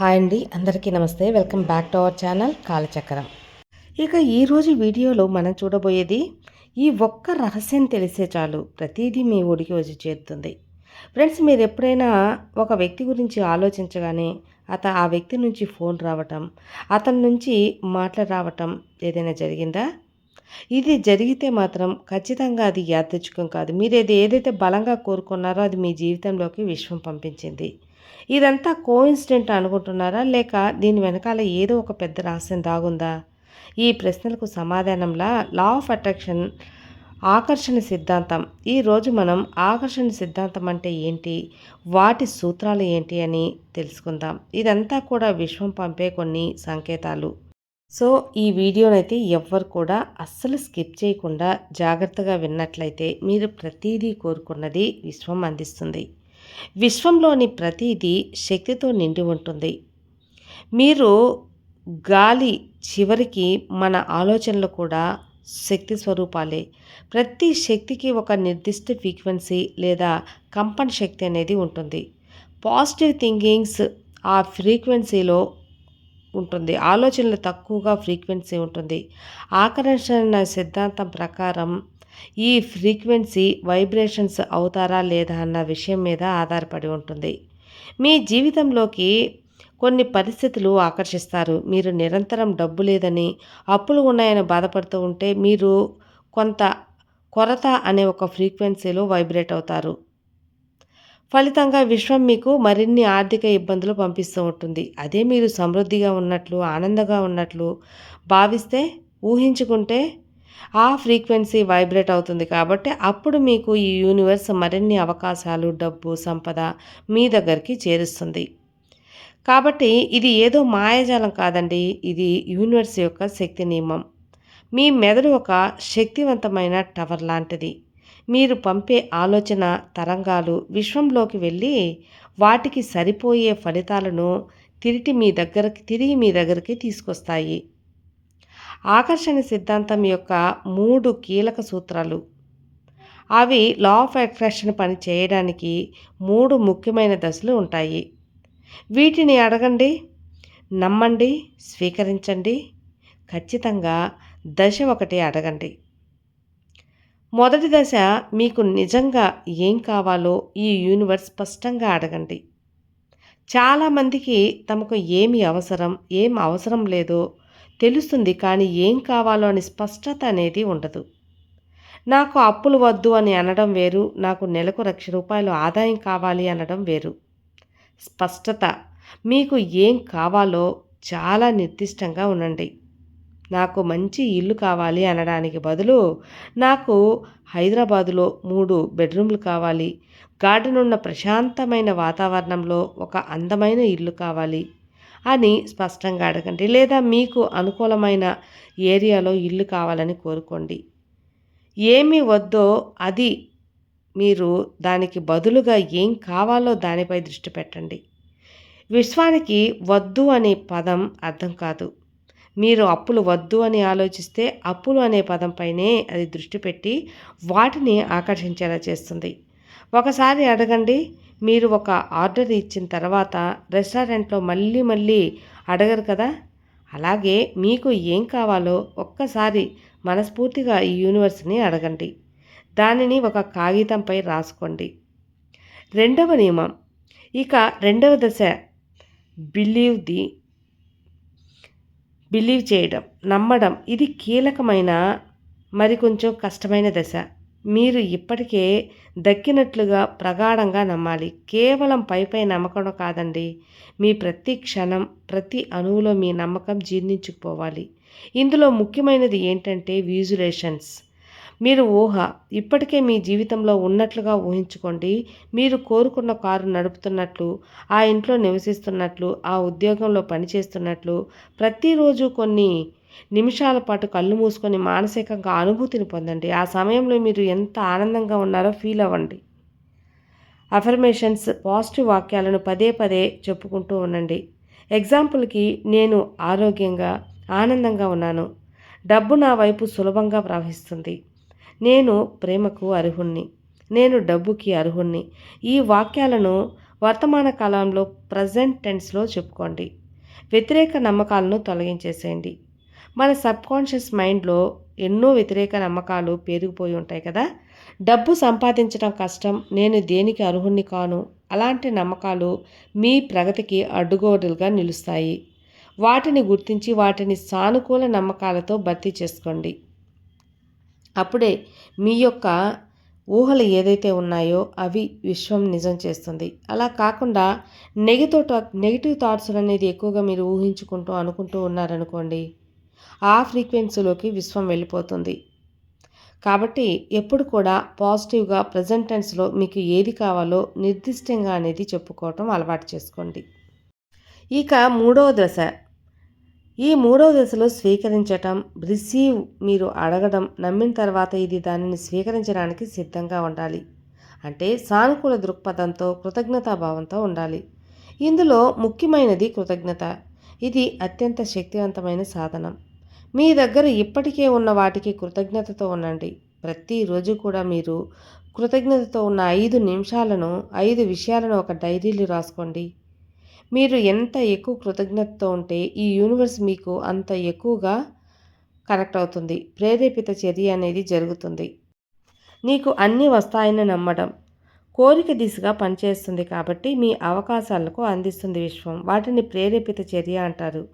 Hi అండి అందరికీ నమస్తే. Welcome back to our channel Kalachakram. ఇక ఈరోజు వీడియోలో మనం చూడబోయేది ఈ ఒక్క రహస్యం తెలిసే చాలు. ప్రతిదీ మీ ఒడికి వచ్చి చేరుతుంది. ఫ్రెండ్స్ మీరు ఎప్పుడైనా ఒక వ్యక్తి గురించి ఆలోచించగానే అత ఆ వ్యక్తి నుంచి ఫోన్ రావటం అతని నుంచి మాటలు రావటం ఏదైనా జరిగిందా? ఇది జరిగితే మాత్రం ఖచ్చితంగా అది యాదృచ్ఛికం కాదు. మీరు ఏది ఏదైతే బలంగా కోరుకున్నారో అది మీ జీవితంలోకి విశ్వం పంపించింది. ఇదంతా కోఇన్సిడెంట్ అనుకుంటున్నారా? లేక దీని వెనకాల ఏదో ఒక పెద్ద రహస్యం దాగుందా? ఈ ప్రశ్నలకు సమాధానంలా లా ఆఫ్ అట్రాక్షన్ ఆకర్షణ సిద్ధాంతం. ఈరోజు మనం ఆకర్షణ సిద్ధాంతం అంటే ఏంటి? వాటి సూత్రాలు ఏంటి అని తెలుసుకుందాం. ఇదంతా కూడా విశ్వం పంపే కొన్ని సంకేతాలు. సో ఈ వీడియోనైతే ఎవ్వరు కూడా అస్సలు స్కిప్ చేయకుండా జాగ్రత్తగా విన్నట్లయితే మీరు ప్రతిదీ కోరుకున్నది విశ్వం అందిస్తుంది. విశ్వంలోని ప్రతిదీ శక్తితో నిండి ఉంటుంది. మీరు గాలి చివరికి మన ఆలోచనలు కూడా శక్తి స్వరూపాలే. ప్రతి శక్తికి ఒక నిర్దిష్ట ఫ్రీక్వెన్సీ లేదా కంపన శక్తి అనేది ఉంటుంది. పాజిటివ్ థింకింగ్స్ ఆ ఫ్రీక్వెన్సీలో ఉంటుంది. ఆలోచనలు తక్కువగా ఫ్రీక్వెన్సీ ఉంటుంది. ఆకర్షణ సిద్ధాంతం ప్రకారం ఈ ఫ్రీక్వెన్సీ వైబ్రేషన్స్ అవుతారా లేదా అన్న విషయం మీద ఆధారపడి ఉంటుంది. మీ జీవితంలోకి కొన్ని పరిస్థితులు ఆకర్షిస్తారు. మీరు నిరంతరం డబ్బు లేదని అప్పులు ఉన్నాయని బాధపడుతూ ఉంటే మీరు కొంత కొరత అనే ఒక ఫ్రీక్వెన్సీలో వైబ్రేట్ అవుతారు. ఫలితంగా విశ్వం మీకు మరిన్ని ఆర్థిక ఇబ్బందులు పంపిస్తూ ఉంటుంది. అదే మీరు సమృద్ధిగా ఉన్నట్లు ఆనందంగా ఉన్నట్లు భావిస్తే ఊహించుకుంటే ఆ ఫ్రీక్వెన్సీ వైబ్రేట్ అవుతుంది కాబట్టి అప్పుడు మీకు ఈ యూనివర్స్ మరిన్ని అవకాశాలు డబ్బు సంపద మీ దగ్గరికి చేరుస్తుంది. కాబట్టి ఇది ఏదో మాయాజాలం కాదండి. ఇది యూనివర్స్ యొక్క శక్తి నియమం. మీ మెదడు ఒక శక్తివంతమైన టవర్ లాంటిది. మీరు పంపే ఆలోచన తరంగాలు విశ్వంలోకి వెళ్ళి వాటికి సరిపోయే ఫలితాలను తిరిగి మీ దగ్గరకి తిరిగి మీ దగ్గరికి తీసుకొస్తాయి. ఆకర్షణ సిద్ధాంతం యొక్క మూడు కీలక సూత్రాలు. అవి లా ఆఫ్ అట్రాక్షన్ పని చేయడానికి మూడు ముఖ్యమైన దశలు ఉంటాయి. వీటిని అడగండి నమ్మండి స్వీకరించండి. ఖచ్చితంగా దశ ఒకటి అడగండి. మొదటి దశ మీకు నిజంగా ఏం కావాలో ఈ యూనివర్స్ స్పష్టంగా అడగండి. చాలామందికి తమకు ఏమి అవసరం ఏం అవసరం లేదో తెలుస్తుంది కానీ ఏం కావాలో అని స్పష్టత అనేది ఉండదు. నాకు అప్పులు వద్దు అని అనడం వేరు నాకు నెలకు లక్ష రూపాయలు ఆదాయం కావాలి అనడం వేరు. స్పష్టత మీకు ఏం కావాలో చాలా నిర్దిష్టంగా ఉండండి. నాకు మంచి ఇల్లు కావాలి అనడానికి బదులు నాకు హైదరాబాదులో మూడు బెడ్రూమ్లు కావాలి గార్డెన్ ఉన్న ప్రశాంతమైన వాతావరణంలో ఒక అందమైన ఇల్లు కావాలి. అని స్పష్టంగా అడగండి లేదా మీకు అనుకూలమైన ఏరియాలో ఇల్లు కావాలని కోరుకోండి. ఏమి వద్దో అది మీరు దానికి బదులుగా ఏం కావాలో దానిపై దృష్టి పెట్టండి. విశ్వానికి వద్దు అనే పదం అర్థం కాదు. మీరు అప్పులు వద్దు అని ఆలోచిస్తే అప్పులు అనే పదంపైనే అది దృష్టి పెట్టి వాటిని ఆకర్షించేలా చేస్తుంది. ఒకసారి అడగండి మీరు ఒక ఆర్డర్ ఇచ్చిన తర్వాత రెస్టారెంట్లో మళ్ళీ మళ్ళీ అడగరు కదా? అలాగే మీకు ఏం కావాలో ఒక్కసారి మనస్ఫూర్తిగా ఈ యూనివర్స్ని అడగండి. దానిని ఒక కాగితంపై రాసుకోండి. రెండవ నియమం. ఇక రెండవ దశ. బిలీవ్ ది బిలీవ్ చేయడం నమ్మడం. ఇది కీలకమైన మరి కొంచెం కష్టమైన దశ. మీరు ఇప్పటికే దక్కినట్లుగా ప్రగాఢంగా నమ్మాలి. కేవలం పైపై నమ్మకం కాదండి. మీ ప్రతి క్షణం ప్రతి అణువులో మీ నమ్మకం జీర్ణించుకుపోవాలి. ఇందులో ముఖ్యమైనది ఏంటంటే విజులేషన్స్. మీరు ఊహ ఇప్పటికే మీ జీవితంలో ఉన్నట్లుగా ఊహించుకోండి. మీరు కోరుకున్న కారు నడుపుతున్నట్లు ఆ ఇంట్లో నివసిస్తున్నట్లు ఆ ఉద్యోగంలో పనిచేస్తున్నట్లు ప్రతిరోజు కొన్ని నిమిషాల పాటు కళ్ళు మూసుకొని మానసికంగా అనుభూతిని పొందండి. ఆ సమయంలో మీరు ఎంత ఆనందంగా ఉన్నారో ఫీల్ అవ్వండి. అఫర్మేషన్స్ పాజిటివ్ వాక్యాలను పదే పదే చెప్పుకుంటూ ఉండండి. ఎగ్జాంపుల్కి నేను ఆరోగ్యంగా ఆనందంగా ఉన్నాను. డబ్బు నా వైపు సులభంగా ప్రవహిస్తుంది. నేను ప్రేమకు అర్హుణ్ణి. నేను డబ్బుకి అర్హుణ్ణి. ఈ వాక్యాలను వర్తమాన కాలంలో ప్రజెంట్ టెన్స్లో చెప్పుకోండి. వ్యతిరేక నమ్మకాలను తొలగించేసేయండి. మన సబ్కాన్షియస్ మైండ్లో ఎన్నో వ్యతిరేక నమ్మకాలు పేరుకుపోయి ఉంటాయి కదా? డబ్బు సంపాదించడం కష్టం నేను దేనికి అర్హుణ్ణి కాను? అలాంటి నమ్మకాలు మీ ప్రగతికి అడ్డుగోడలుగా నిలుస్తాయి. వాటిని గుర్తించి వాటిని సానుకూల నమ్మకాలతో భర్తీ చేసుకోండి. అప్పుడే మీ యొక్క ఊహలు ఏదైతే ఉన్నాయో అవి విశ్వం నిజం చేస్తుంది. అలా కాకుండా నెగిటివ్ నెగిటివ్ థాట్స్ అనేది ఎక్కువగా మీరు ఊహించుకుంటూ అనుకుంటూ ఉన్నారనుకోండి ఆ ఫ్రీక్వెన్సీలోకి విశ్వం వెళ్ళిపోతుంది. కాబట్టి ఎప్పుడు కూడా పాజిటివ్గా ప్రజెంట్ టెన్స్లో మీకు ఏది కావాలో నిర్దిష్టంగా అనేది చెప్పుకోవటం అలవాటు చేసుకోండి. ఇక మూడవ దశ. ఈ మూడవ దశలో స్వీకరించటం రిసీవ్ మీరు అడగడం నమ్మిన తర్వాత ఇది దానిని స్వీకరించడానికి సిద్ధంగా ఉండాలి. అంటే సానుకూల దృక్పథంతో కృతజ్ఞతాభావంతో ఉండాలి. ఇందులో ముఖ్యమైనది కృతజ్ఞత. ఇది అత్యంత శక్తివంతమైన సాధనం. మీ దగ్గర ఇప్పటికే ఉన్న వాటికి కృతజ్ఞతతో ఉండండి. ప్రతిరోజు కూడా మీరు కృతజ్ఞతతో ఉన్న ఐదు నిమిషాలను ఐదు విషయాలను ఒక డైరీలు రాసుకోండి. మీరు ఎంత ఎక్కువ కృతజ్ఞతతో ఉంటే ఈ యూనివర్స్ మీకు అంత ఎక్కువగా కనెక్ట్ అవుతుంది. ప్రేరేపిత చర్య అనేది జరుగుతుంది. నీకు అన్నీ వస్తాయని నమ్మడం కోరిక దిశగా పనిచేస్తుంది కాబట్టి మీ అవకాశాలకు అందిస్తుంది విశ్వం. వాటిని ప్రేరేపిత చర్య అంటారు.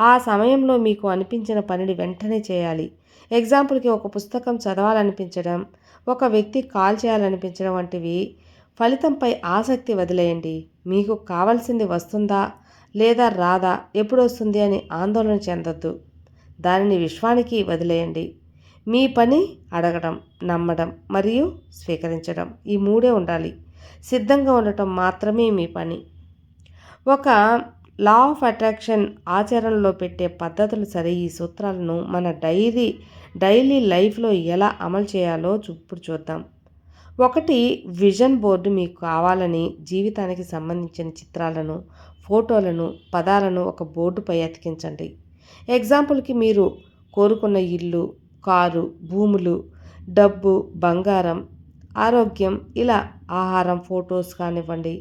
ఆ సమయంలో మీకు అనిపించిన పనిని వెంటనే చేయాలి. ఎగ్జాంపుల్కి ఒక పుస్తకం చదవాలనిపించడం ఒక వ్యక్తి కాల్ చేయాలనిపించడం వంటివి ఫలితంపై ఆసక్తి వదిలేయండి. మీకు కావాల్సింది వస్తుందా లేదా రాదా ఎప్పుడు వస్తుంది అని ఆందోళన చెందొద్దు. దానిని విశ్వానికి వదిలేయండి. మీ పని అడగడం నమ్మడం మరియు స్వీకరించడం ఈ మూడే ఉండాలి. సిద్ధంగా ఉండటం మాత్రమే మీ పని. ఒక లా ఆఫ్ అట్రాక్షన్ ఆచరణలో పెట్టే పద్ధతులు సరే ఈ సూత్రాలను మన డైరీ డైలీ లైఫ్లో ఎలా అమలు చేయాలో ఇప్పుడు చూద్దాం. ఒకటి విజన్ బోర్డు మీకు కావాలని జీవితానికి సంబంధించిన చిత్రాలను ఫోటోలను పదాలను ఒక బోర్డుపై అతికించండి. ఎగ్జాంపుల్కి మీరు కోరుకున్న ఇల్లు కారు భూములు డబ్బు బంగారం ఆరోగ్యం ఇలా ఆహారం ఫొటోస్ కానివ్వండి.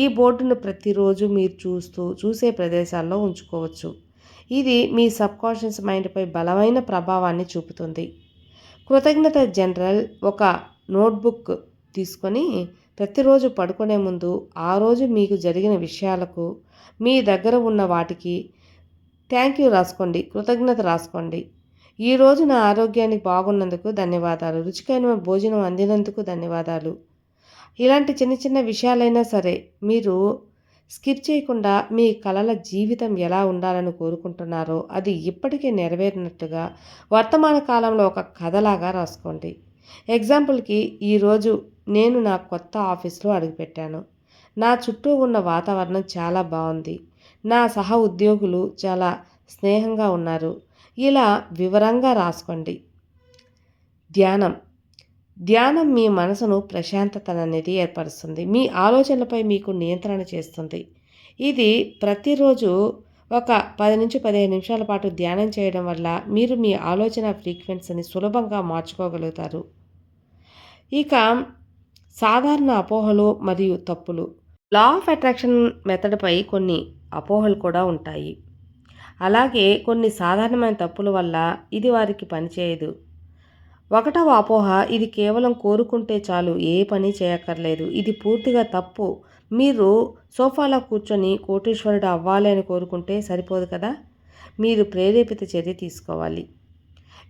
ఈ బోర్డును ప్రతిరోజు మీరు చూస్తూ చూసే ప్రదేశాల్లో ఉంచుకోవచ్చు. ఇది మీ సబ్కాన్షియస్ మైండ్పై బలమైన ప్రభావాన్ని చూపుతుంది. కృతజ్ఞత జనరల్ ఒక నోట్బుక్ తీసుకొని ప్రతిరోజు పడుకునే ముందు ఆ రోజు మీకు జరిగిన విషయాలకు మీ దగ్గర ఉన్న వాటికి థ్యాంక్ యూ రాసుకోండి కృతజ్ఞత రాసుకోండి. ఈ రోజు నా ఆరోగ్యానికి బాగున్నందుకు ధన్యవాదాలు. రుచికైన భోజనం అందినందుకు ధన్యవాదాలు. ఇలాంటి చిన్న చిన్న విషయాలైనా సరే మీరు స్కిప్ చేయకుండా మీ కళల జీవితం ఎలా ఉండాలని కోరుకుంటున్నారో అది ఇప్పటికే నెరవేరినట్టుగా వర్తమాన కాలంలో ఒక కథలాగా రాసుకోండి. ఎగ్జాంపుల్కి ఈరోజు నేను నా కొత్త ఆఫీస్లో అడుగుపెట్టాను. నా చుట్టూ ఉన్న వాతావరణం చాలా బాగుంది. నా సహ ఉద్యోగులు చాలా స్నేహంగా ఉన్నారు. ఇలా వివరంగా రాసుకోండి. ధ్యానం. ధ్యానం మీ మనసును ప్రశాంతత అనేది ఏర్పరుస్తుంది. మీ ఆలోచనలపై మీకు నియంత్రణ చేస్తుంది. ఇది ప్రతిరోజు ఒక పది నుంచి పదిహేను నిమిషాల పాటు ధ్యానం చేయడం వల్ల మీరు మీ ఆలోచన ఫ్రీక్వెన్సీని సులభంగా మార్చుకోగలుగుతారు. ఇక సాధారణ అపోహలు మరియు తప్పులు. లా ఆఫ్ అట్రాక్షన్ మెథడ్పై కొన్ని అపోహలు కూడా ఉంటాయి. అలాగే కొన్ని సాధారణమైన తప్పుల వల్ల ఇది వారికి పనిచేయదు ఒకటవ అపోహ ఇది కేవలం కోరుకుంటే చాలు ఏ పని చేయక్కర్లేదు. ఇది పూర్తిగా తప్పు. మీరు సోఫాలో కూర్చొని కోటీశ్వరుడు అవ్వాలి అని కోరుకుంటే సరిపోదు కదా? మీరు ప్రేరేపిత చర్య తీసుకోవాలి.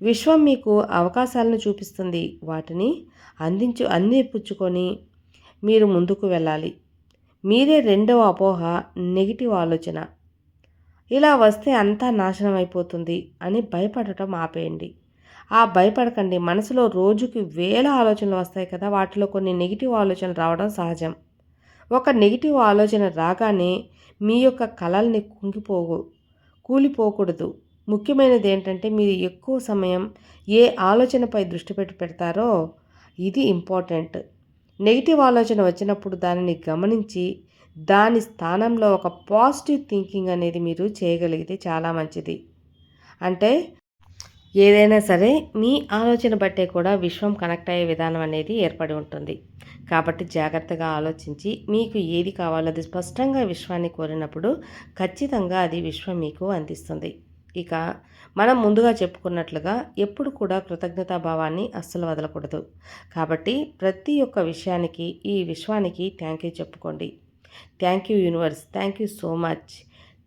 విశ్వం మీకు అవకాశాలను చూపిస్తుంది. వాటిని అందించు అందిపుచ్చుకొని మీరు ముందుకు వెళ్ళాలి. మీరే రెండవ అపోహ నెగిటివ్ ఆలోచన. ఇలా వస్తే అంతా నాశనం అయిపోతుంది అని భయపడటం ఆపేయండి. ఆ భయపడకండి. మనసులో రోజుకి వేల ఆలోచనలు వస్తాయి కదా వాటిలో కొన్ని నెగిటివ్ ఆలోచనలు రావడం సహజం. ఒక నెగిటివ్ ఆలోచన రాగానే మీ యొక్క కళల్ని కుంగిపోగు కూలిపోకూడదు. ముఖ్యమైనది ఏంటంటే మీరు ఎక్కువ సమయం ఏ ఆలోచనపై దృష్టి పెట్టి పెడతారో ఇది ఇంపార్టెంట్. నెగిటివ్ ఆలోచన వచ్చినప్పుడు దానిని గమనించి దాని స్థానంలో ఒక పాజిటివ్ థింకింగ్ అనేది మీరు చేయగలిగితే చాలా మంచిది. అంటే ఏదైనా సరే మీ ఆలోచన బట్టే కూడా విశ్వం కనెక్ట్ అయ్యే విధానం అనేది ఏర్పడి ఉంటుంది. కాబట్టి జాగ్రత్తగా ఆలోచించి మీకు ఏది కావాలో అది స్పష్టంగా విశ్వాన్ని కోరినప్పుడు ఖచ్చితంగా అది విశ్వం మీకు అందిస్తుంది. ఇక మనం ముందుగా చెప్పుకున్నట్లుగా ఎప్పుడు కూడా కృతజ్ఞతాభావాన్ని అస్సలు వదలకూడదు. కాబట్టి ప్రతి ఒక్క విషయానికి ఈ విశ్వానికి థ్యాంక్ యూ చెప్పుకోండి. Thank you universe thank you so much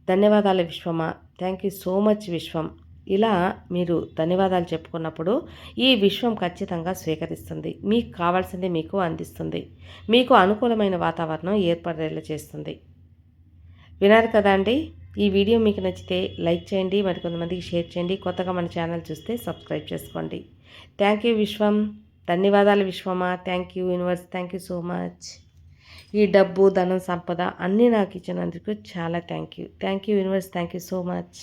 ధన్యవాదాలు విశ్వమా థ్యాంక్ యూ సో మచ్ విశ్వం. ఇలా మీరు ధన్యవాదాలు చెప్పుకున్నప్పుడు ఈ విశ్వం ఖచ్చితంగా స్వీకరిస్తుంది. మీకు కావాల్సింది మీకు అందిస్తుంది. మీకు అనుకూలమైన వాతావరణం ఏర్పడేలా చేస్తుంది. వినారు కదా అండి? ఈ వీడియో మీకు నచ్చితే లైక్ చేయండి మరి కొంతమందికి షేర్ చేయండి. కొత్తగా మన ఛానల్ చూస్తే సబ్స్క్రైబ్ చేసుకోండి. థ్యాంక్ యూ విశ్వం. ధన్యవాదాలు విశ్వమా thank you universe thank you so much ఈ డబ్బు ధనం సంపద అన్నీ నాకు ఇచ్చినందుకు చాలా thank you thank you universe thank you so much